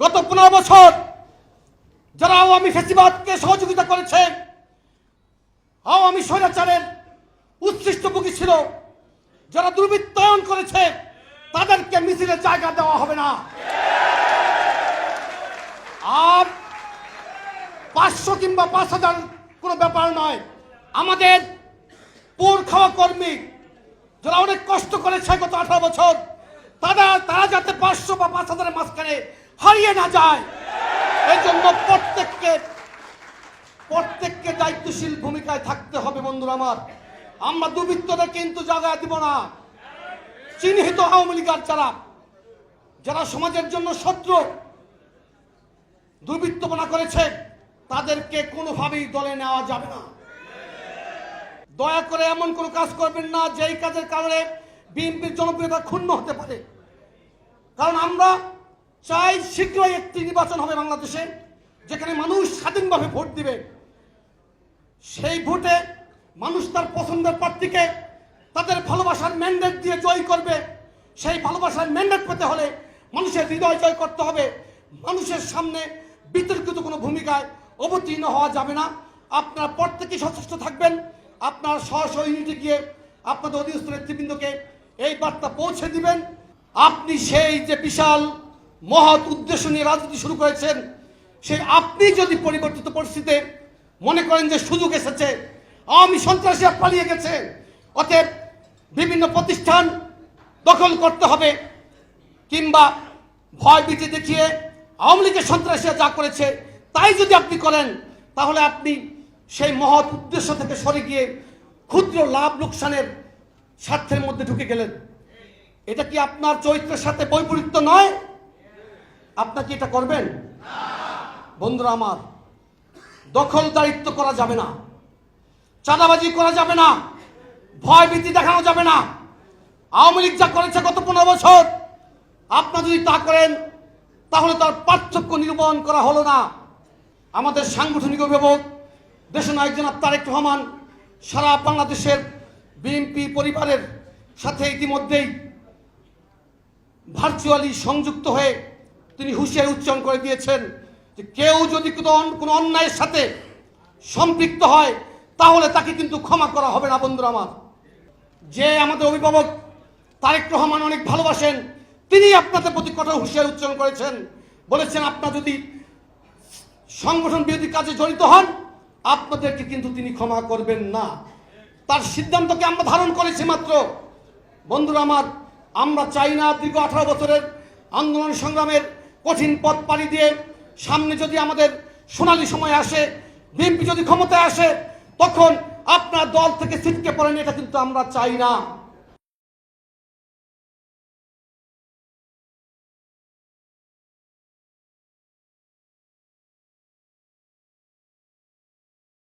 গত পনেরো বছর যারা আওয়ামী ফেসিবাদকে সহযোগিতা করেছে, আওয়ামী স্বৈরাচারের উচ্ছিষ্টভোগী ছিল, যারা দুর্বৃত্তায়ন করেছে, তাদেরকে মিছিলের জায়গা দেওয়া হবে না। আর পাঁচশো কিংবা পাঁচ হাজার কোনো ব্যাপার নয়, আমাদের পোর খাওয়া কর্মী যারা অনেক কষ্ট করেছে গত আঠারো বছর, তারা তারা যাতে পাঁচশো বা পাঁচ হাজারের মাঝখানে হারিয়ে না যায়। এই জন্য প্রত্যেককে প্রত্যেককে দায়িত্বশীল ভূমিকায় থাকতে হবে বন্ধুরা আমার। আমরা দুর্বৃত্তদের কিন্তু জায়গা দিব না। চিহ্নিত আওয়ামী লীগার যারা যারা সমাজের জন্য শত্রু দুর্বৃত্তপনা করেছে, তাদেরকে কোনোভাবেই দলে নেওয়া যাবে না। দয়া করে এমন কোনো কাজ করবেন না, যেই কাজের কারণে বিএনপির জনপ্রিয়তা ক্ষুণ্ণ হতে পারে। কারণ আমরা চাই শীঘ্রই একটি নির্বাচন হবে বাংলাদেশে, যেখানে মানুষ স্বাধীনভাবে ভোট দিবে। সেই ভোটে মানুষ তার পছন্দের প্রার্থীকে তাদের ভালোবাসার ম্যান্ডেট দিয়ে জয় করবে। সেই ভালোবাসার ম্যান্ডেট পেতে হলে মানুষের হৃদয় জয় করতে হবে। মানুষের সামনে বিতর্কিত কোনো ভূমিকায় অবতীর্ণ হওয়া যাবে না। আপনারা প্রত্যেকেই সচেষ্ট থাকবেন। আপনার স্ব গিয়ে আপনাদের অধীনস্থ নেতৃবৃন্দকে এই বার্তা পৌঁছে দিবেন। আপনি সেই যে বিশাল মহৎ উদ্দেশ্য নিয়ে রাজনীতি শুরু করেছেন। সেই আপনি যদি পরিবর্তিত পরিস্থিতিতে মনে করেন যে সুযোগ এসেছে, আওয়ামী সন্ত্রাসীরা পালিয়ে গেছে, অতএব বিভিন্ন প্রতিষ্ঠান দখল করতে হবে কিংবা ভয় ভীতি দেখিয়ে আওয়ামী লীগের সন্ত্রাসীরা যা করেছে তাই যদি আপনি করেন, তাহলে আপনি সেই মহৎ উদ্দেশ্য থেকে সরে গিয়ে ক্ষুদ্র লাভ লোকসানের স্বার্থের মধ্যে ঢুকে গেলেন। এটা কি আপনার চরিত্রের সাথে বৈপরীত্য নয়? আপনার কি এটা করবেন? বন্ধুরা আমার, দখলদারিত্ব করা যাবে না, চাঁদাবাজি করা যাবে না ভয় ভীতি দেখানো যাবে না। আওয়ামী লীগ যা করেছে গত পনেরো বছর, আপনারা যদি তা করেন, তাহলে তার পার্থক্য নিরূপণ করা হলো না। আমাদের সাংগঠনিক অভিভাবক দেশনায়ক জনাব তারেক রহমান, সারা বাংলাদেশের বিএনপি পরিবারের সাথে ইতিমধ্যেই ভার্চুয়ালি সংযুক্ত হয়ে তিনি হুঁশিয়ারি উচ্চারণ করে দিয়েছেন যে কেউ যদি কোনো অন্যায়ের সাথে সম্পৃক্ত হয়, তাহলে তাকে কিন্তু ক্ষমা করা হবে না, বন্ধুরা আমার। যে আমাদের অভিভাবক তারেক রহমান অনেক ভালোবাসেন, তিনি আপনাদের প্রতি কঠোর হুঁশিয়ারি উচ্চারণ করেছেন। বলেছেন, আপনার যদি সংগঠন বিরোধী কাজে জড়িত হন, আপনাদেরকে কিন্তু তিনি ক্ষমা করবেন না। তার সিদ্ধান্তকে আমরা ধারণ করেছি মাত্র। বন্ধুরা আমার, আমরা চাই না দীর্ঘ আঠারো বছরের আন্দোলন সংগ্রামের কঠিন পথ পাড়ি দিয়ে সামনে যদি আমাদের সোনালি সময় আসে, বিএনপি যদি ক্ষমতায় আসে, তখন আপনার দল থেকে ছিটকে পড়েন, এটা কিন্তু আমরা চাই না।